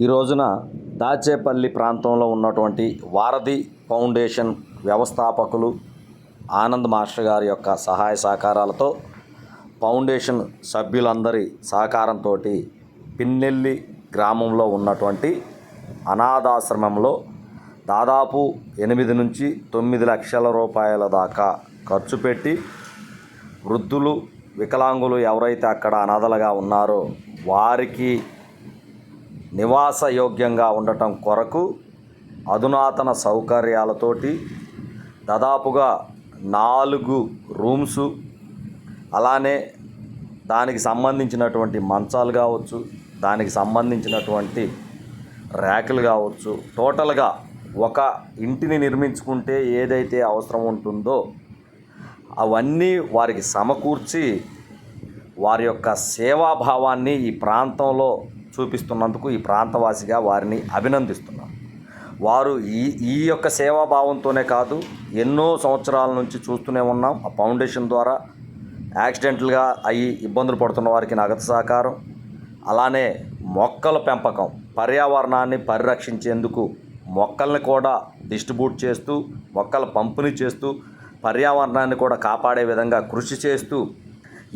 ఈ రోజున దాచేపల్లి ప్రాంతంలో ఉన్నటువంటి వారధి ఫౌండేషన్ వ్యవస్థాపకులు ఆనంద్ మాస్టర్ గారి యొక్క సహాయ సహకారాలతో ఫౌండేషన్ సభ్యులందరి సహకారంతో పిన్నెల్లి గ్రామంలో ఉన్నటువంటి అనాథాశ్రమంలో దాదాపు ఎనిమిది నుంచి తొమ్మిది లక్షల రూపాయల దాకా ఖర్చు పెట్టి వృద్ధులు వికలాంగులు ఎవరైతే అక్కడ అనాథలుగా ఉన్నారో వారికి నివాస యోగ్యంగా ఉండటం కొరకు అధునాతన సౌకర్యాలతోటి దాదాపుగా నాలుగు రూమ్సు అలానే దానికి సంబంధించినటువంటి మంచాలు కావచ్చు దానికి సంబంధించినటువంటి ర్యాకులు కావచ్చు. టోటల్గా ఒక ఇంటిని నిర్మించుకుంటే ఏదైతే అవసరం ఉంటుందో అవన్నీ వారికి సమకూర్చి వారి యొక్క సేవాభావాన్ని ఈ ప్రాంతంలో చూపిస్తున్నందుకు ఈ ప్రాంతవాసిగా వారిని అభినందిస్తున్నాను. వారు ఈ ఈ యొక్క సేవాభావంతోనే కాదు ఎన్నో సంవత్సరాల నుంచి చూస్తూనే ఉన్నాం. ఆ ఫౌండేషన్ ద్వారా యాక్సిడెంట్లుగా అయ్యి ఇబ్బందులు పడుతున్న వారికి నగదు సహకారం అలానే మొక్కల పెంపకం పర్యావరణాన్ని పరిరక్షించేందుకు మొక్కల్ని కూడా డిస్ట్రిబ్యూట్ చేస్తూ మొక్కల పంపిణీ చేస్తూ పర్యావరణాన్ని కూడా కాపాడే విధంగా కృషి చేస్తూ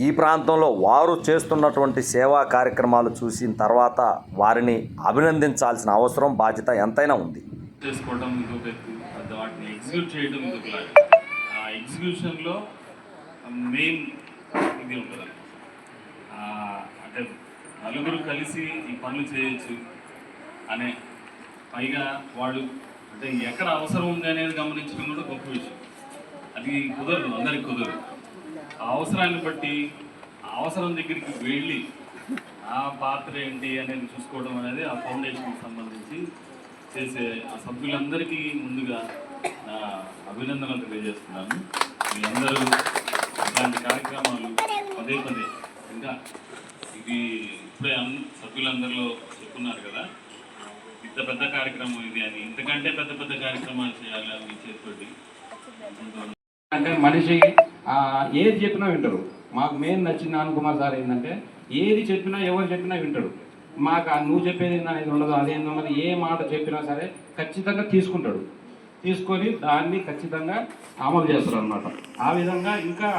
ఈ ప్రాంతంలో వారు చేస్తున్నటువంటి సేవా కార్యక్రమాలు చూసిన తర్వాత వారిని అభినందించాల్సిన అవసరం బాధ్యత ఎంతైనా ఉంది. చేసుకోవడం ఇంకొక వాటిని ఎగ్జిక్యూట్ చేయడం ఇంకొకలాగా ఆ ఎగ్జిక్యూషన్లో మెయిన్ ఇది ఉంటుంది. అంటే నలుగురు కలిసి ఈ పనులు చేయొచ్చు అనే పైగా వాళ్ళు అంటే ఎక్కడ అవసరం ఉంది అనేది గమనించడం కూడా గొప్ప విషయం. అది కుదరదు అందరికి కుదరదు. అవసరాన్ని బట్టి అవసరం దగ్గరికి వెళ్ళి ఆ పాత్ర ఏంటి అనేది చూసుకోవడం అనేది ఆ ఫౌండేషన్కి సంబంధించి చేసే ఆ సభ్యులందరికీ ముందుగా నా అభినందనలు తెలియజేస్తున్నాను. మీ అందరూ ఇలాంటి కార్యక్రమాలు పదే పదే ఇంకా ఇది ఇప్పుడే సభ్యులందరిలో చెప్పున్నారు కదా. ఇంత పెద్ద కార్యక్రమం ఇది అని ఇంతకంటే పెద్ద పెద్ద కార్యక్రమాలు చేయాలి అని మీ చేతితోటి. అంటే మనిషి ఏది చెప్పినా వింటారు. మాకు మెయిన్ నచ్చిన నాన్న కుమార్ సార్ ఏంటంటే ఏది చెప్పినా ఎవరు చెప్పినా వింటాడు మాకు ఆ నువ్వు చెప్పేది అనేది ఉండదు అదేంది ఉండదు ఏ మాట చెప్పినా సరే ఖచ్చితంగా తీసుకుంటాడు. తీసుకొని దాన్ని ఖచ్చితంగా అమలు చేస్తారు అనమాట ఆ విధంగా ఇంకా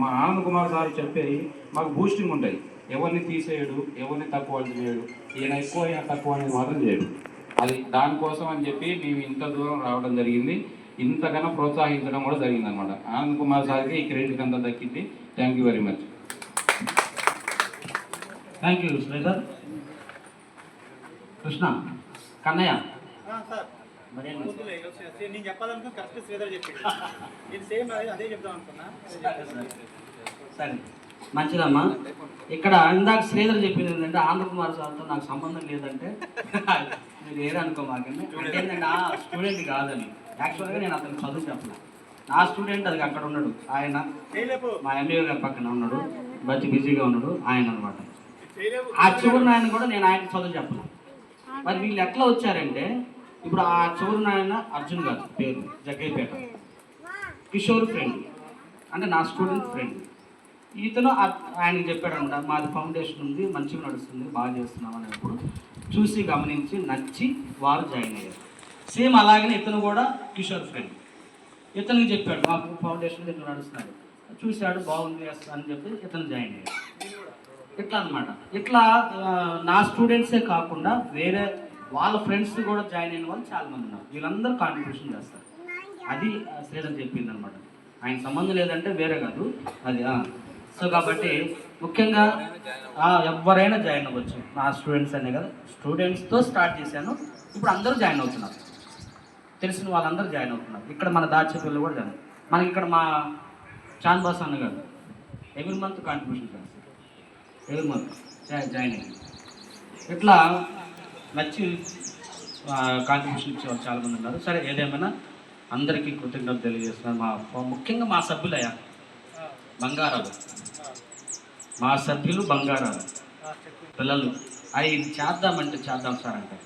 మా ఆనంద్ కుమార్ సార్ చెప్పేది మాకు బూస్టింగ్ ఉంటాయి. ఎవరిని తీసేయడు ఎవరిని తక్కువ చేయడు ఈయన ఎక్కువ అయినా తక్కువ అనేది మాత్రం చేయడు. అది దానికోసం అని చెప్పి మేము ఇంత దూరం రావడం జరిగింది. ఇంతకన్నా ప్రోత్సహించడం కూడా జరిగింది అనమాట ఆనంద్ కుమార్ సార్కి ఈ క్రెడిట్ అంతా దక్కింది. Thank you very much thank you Sridhar Krishna Kannaiah నేను చెప్పాలనుకున్న కరెక్ట్ శ్రీధర్ చెప్పాడు. నేను సేమ్ అదే అదే చెప్దాం అనుకున్నా. సరే. మంచిదమ్మా. ఇక్కడ ఇందాక శ్రీధర్ చెప్పింది ఏంటంటే ఆంధ్రకుమార్ సార్తో నాకు సంబంధం లేదంటే మీరు ఏదనుకో మాకండి అంటే ఏంటంటే ఆ స్టూడెంట్ కాదని. యాక్చువల్గా నేను అతను చదువు చెప్పను నా స్టూడెంట్ అది అక్కడ ఉన్నాడు. ఆయన మా ఎంఏ గారి పక్కన ఉన్నాడు. బతి బిజీగా ఉన్నాడు. ఆయన అనమాట ఆ చివరి నాయన కూడా నేను ఆయన చదువు చెప్పను మరి వీళ్ళు ఎట్లా వచ్చారంటే ఇప్పుడు ఆ చివరి నాయన అర్జున్ గారు పేరు జగ్గైపేట కిషోర్ ఫ్రెండ్. అంటే నా స్టూడెంట్ ఫ్రెండ్. ఇతను ఆయన ఆయనకి చెప్పాడంట మాది ఫౌండేషన్ ఉంది మంచిగా నడుస్తుంది బాగా చేస్తున్నాం అనేప్పుడు చూసి గమనించి నచ్చి వారు జాయిన్ అయ్యారు. సేమ్ అలాగనే ఇతను కూడా కిషోర్ ఫ్రెండ్. ఇతనికి చెప్పాడు మాకు ఫౌండేషన్ ఇతను నడుస్తున్నాడు. చూశాడు బాగుంది అని చెప్పి ఇతను జాయిన్ అయ్యాడు. ఇట్లా అన్నమాట. ఇట్లా నా స్టూడెంట్సే కాకుండా వేరే వాళ్ళ ఫ్రెండ్స్ కూడా జాయిన్ అయిన వాళ్ళు చాలామంది ఉన్నారు. వీళ్ళందరూ కాంట్రిబ్యూషన్ చేస్తారు. అది శ్రీధర్ చెప్పింది అనమాట ఆయన సంబంధం లేదంటే వేరే కాదు. అది సో కాబట్టి ముఖ్యంగా ఎవరైనా జాయిన్ అవ్వచ్చు. నా స్టూడెంట్స్ అనే కదా. స్టూడెంట్స్తో స్టార్ట్ చేశాను. ఇప్పుడు అందరూ జాయిన్ అవుతున్నారు. తెలిసిన వాళ్ళందరూ జాయిన్ అవుతున్నారు. ఇక్కడ మన దాచేపల్లి కూడా జాయిన్ మనకి ఇక్కడ మా చాంద్ బాస్ అన్న గారు. ఎవ్రీ మంత్ కాంట్రిబ్యూషన్ చేస్తారు ఎవ్రీ మంత్ జాయిన్ అయ్యింది ఇట్లా నచ్చి కాంట్రిబ్యూషన్ ఇచ్చే వాళ్ళు చాలామంది ఉన్నారు. సరే ఏదేమైనా అందరికీ కృతజ్ఞతలు తెలియజేస్తున్నారు మా ముఖ్యంగా మా సభ్యులయ్యా. బంగారాలు. మా సభ్యులు బంగారాలు. పిల్లలు. అవి ఇది చేద్దామంటే చేద్దాం సార్ అంటే.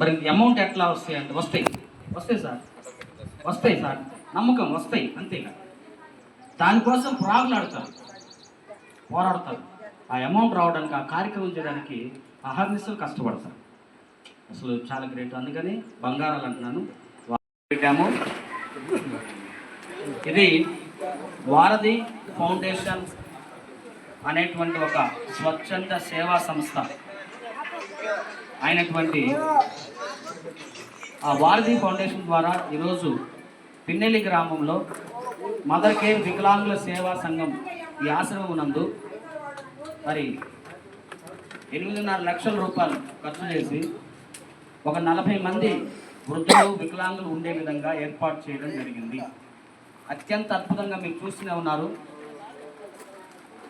మరి అమౌంట్ ఎట్లా వస్తాయి అంటే వస్తాయి. వస్తాయి సార్. వస్తాయి సార్. నమ్మకం వస్తాయి అంతేగా దానికోసం ప్రాగులాడతారు పోరాడతారు. ఆ అమౌంట్ రావడానికి ఆ కార్యక్రమం చేయడానికి అహర్నిశలు కష్టపడతారు. అసలు చాలా గ్రేట్. అందుకని బంగారాలు అంటున్నాను. పెట్టాము ఇది వారధి ఫౌండేషన్ అనేటువంటి ఒక స్వచ్ఛంద సేవా సంస్థ. అయినటువంటి ఆ భారతీ ఫౌండేషన్ ద్వారా ఈరోజు పిన్నెల్లి గ్రామంలో మదర్ కేర్ వికలాంగుల సేవా సంఘం ఈ ఆశ్రమం నందు మరి ఎనిమిదిన్నర లక్షల రూపాయలు ఖర్చు చేసి ఒక నలభై మంది వృద్ధులు వికలాంగులు ఉండే విధంగా ఏర్పాటు చేయడం జరిగింది. అత్యంత అద్భుతంగా మీరు చూస్తూనే ఉన్నారు.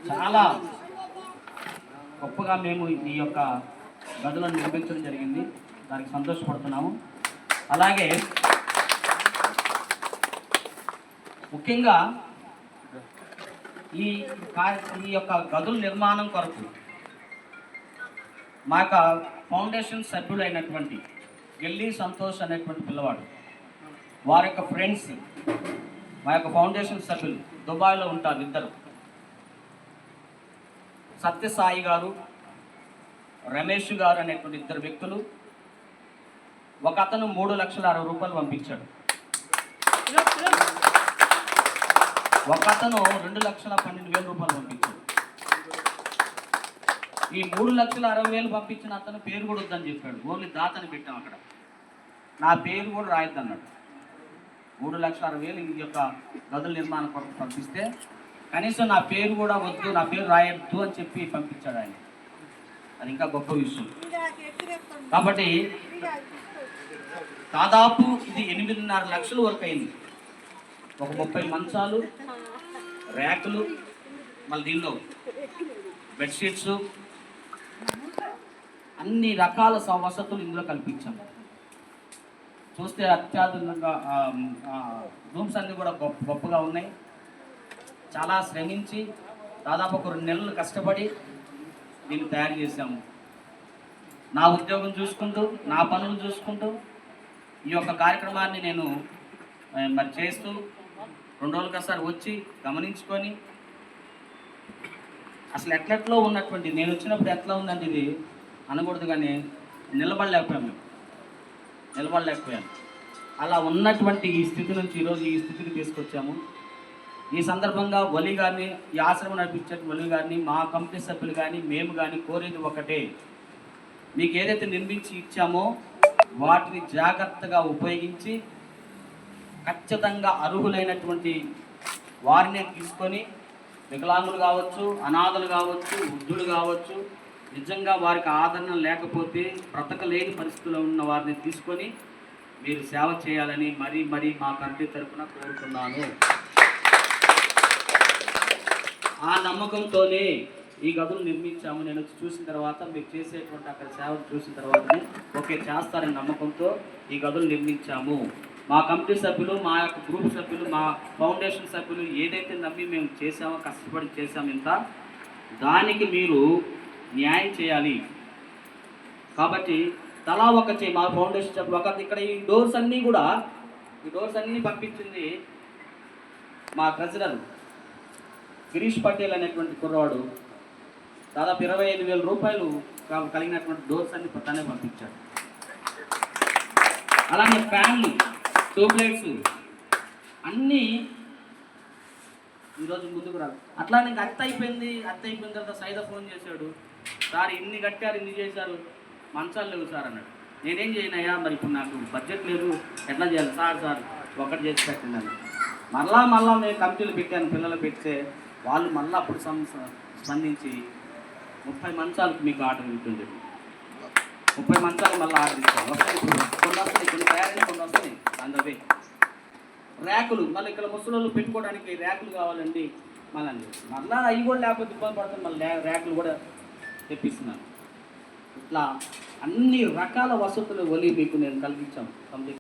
చాలా గొప్పగా మేము ఈ యొక్క గదులను నిర్మించడం జరిగింది. దానికి సంతోషపడుతున్నాము. అలాగే ముఖ్యంగా ఈ ఈ యొక్క గదుల నిర్మాణం కొరకు మా యొక్క ఫౌండేషన్ సభ్యులైనటువంటి గెల్లి సంతోష్ అనేటువంటి పిల్లవాడు వారి యొక్క ఫ్రెండ్స్ మా యొక్క ఫౌండేషన్ సభ్యులు దుబాయ్లో ఉంటారు ఇద్దరు. సత్యసాయి గారు రమేష్ గారు అనేటువంటి ఇద్దరు వ్యక్తులు ఒక అతను మూడు లక్షల అరవై రూపాయలు పంపించాడు. ఒక అతను రెండు లక్షల పన్నెండు వేల రూపాయలు పంపించాడు. ఈ మూడు లక్షల అరవై వేలు పంపించిన అతను పేరు కూడా వద్దని చెప్పాడు. ఓన్లీ దాతని పెట్టాం అక్కడ. నా పేరు కూడా రాయొద్దన్నాడు. మూడు లక్షల అరవై వేలు ఈ యొక్క గదుల నిర్మాణం కొరకు పంపిస్తే కనీసం నా పేరు కూడా వద్దు నా పేరు రాయద్దు అని చెప్పి పంపించాడు ఆయన. అది ఇంకా గొప్ప విషయం. కాబట్టి దాదాపు ఇది ఎనిమిదిన్నర లక్షల వరకు అయింది. ఒక ముప్పై మంచాలు ర్యాకులు మళ్ళీ దీనిలో బెడ్షీట్స్ అన్ని రకాల వసతులు ఇందులో కల్పించాం. చూస్తే అత్యాధునికంగా రూమ్స్ అన్నీ కూడా గొప్ప గొప్పగా ఉన్నాయి. చాలా శ్రమించి దాదాపు ఒక రెండు నెలలు కష్టపడి దీన్ని తయారు చేశాము. నా ఉద్యోగం చూసుకుంటూ నా పనులు చూసుకుంటూ ఈ యొక్క కార్యక్రమాన్ని నేను మరి చేస్తూ రెండు రోజులకి ఒకసారి వచ్చి గమనించుకొని అసలు ఎట్లెట్లో ఉన్నటువంటి నేను వచ్చినప్పుడు ఎట్లా ఉందంటే ఇది అనకూడదు కానీ నిలబడలేకపోయాం మేము. నిలబడలేకపోయాను అలా ఉన్నటువంటి ఈ స్థితి నుంచి ఈరోజు ఈ స్థితికి తీసుకొచ్చాము. ఈ సందర్భంగా వలి గారిని ఈ ఆశ్రమం నడిపించే వలి గారిని మా కమిటీ సభ్యులు కానీ మేము కానీ కోరేది ఒకటే. మీకు ఏదైతే నిర్మించి ఇచ్చామో వాటిని జాగ్రత్తగా ఉపయోగించి ఖచ్చితంగా అర్హులైనటువంటి వారిని తీసుకొని వికలాంగులు కావచ్చు అనాథలు కావచ్చు వృద్ధులు కావచ్చు నిజంగా వారికి ఆదరణ లేకపోతే బ్రతకలేని పరిస్థితుల్లో ఉన్న వారిని తీసుకొని మీరు సేవ చేయాలని మరీ మరీ మా కంటి తరపున కోరుతున్నాను. ఆ నమ్మకంతోనే ఈ గదులు నిర్మించాము. నేను చూసిన తర్వాత మీరు చేసేటువంటి అక్కడ సేవలు చూసిన తర్వాతనే ఓకే చేస్తారని నమ్మకంతో ఈ గదులు నిర్మించాము. మా కమిటీ సభ్యులు మా యొక్క గ్రూప్ సభ్యులు మా ఫౌండేషన్ సభ్యులు ఏదైతే నమ్మి మేము చేసామో కష్టపడి చేసాము ఇంత దానికి మీరు న్యాయం చేయాలి. కాబట్టి తలా ఒక చేయి మా ఫౌండేషన్ సభ్యులు ఒక ఇక్కడ ఈ డోర్స్ అన్నీ కూడా ఈ డోర్స్ అన్నీ పంపించింది మా ట్రెజరర్. గిరీష్ పటేల్ అనేటువంటి కుర్రవాడు దాదాపు ఇరవై ఐదు వేల రూపాయలు కలిగినటువంటి డోర్స్ అన్ని తనే పంపించాడు. అలానే ఫ్యాన్లు ట్యూబ్లైట్స్ అన్నీ ఈరోజు ముందుకు రాదు అట్లా నీకు అత్త అయిపోయింది అత్త అయిపోయిన తర్వాత సైద ఫోన్ చేశాడు. సార్ ఇన్ని కట్టారు ఇన్ని చేశారు మంచాలు లేవు సార్ అన్నాడు. నేనేం చేయనయ్యా మరి ఇప్పుడు నాకు బడ్జెట్ లేదు. ఎట్లా చేయాలి? సార్ సార్ ఒకటి చేసి పెట్టండి అని మళ్ళా మళ్ళా నేను కమిటీలు పెట్టాను పిల్లలు పెడితే వాళ్ళు మళ్ళీ అప్పుడు స్పందించి ముప్పై మంచాలకు మీకు ఆర్డర్ ఉంటుంది. ముప్పై మంచాలు మళ్ళీ ఆర్డర్ ఇస్తాం వస్తాయి కొన్ని వస్తాయి కొన్ని తయారైన కొన్ని వస్తాయి. అందవే ర్యాకులు మళ్ళీ ఇక్కడ ముసలోళ్ళు పెట్టుకోవడానికి ర్యాకులు కావాలండి మళ్ళీ మళ్ళీ అవి కూడా లేకపోతే ఇబ్బంది పడుతుంది మళ్ళీ ర్యాకులు కూడా తెప్పిస్తున్నాను ఇట్లా అన్ని రకాల వసతులు ఒలి మీకు నేను కలిగించాను. కంప్లీట్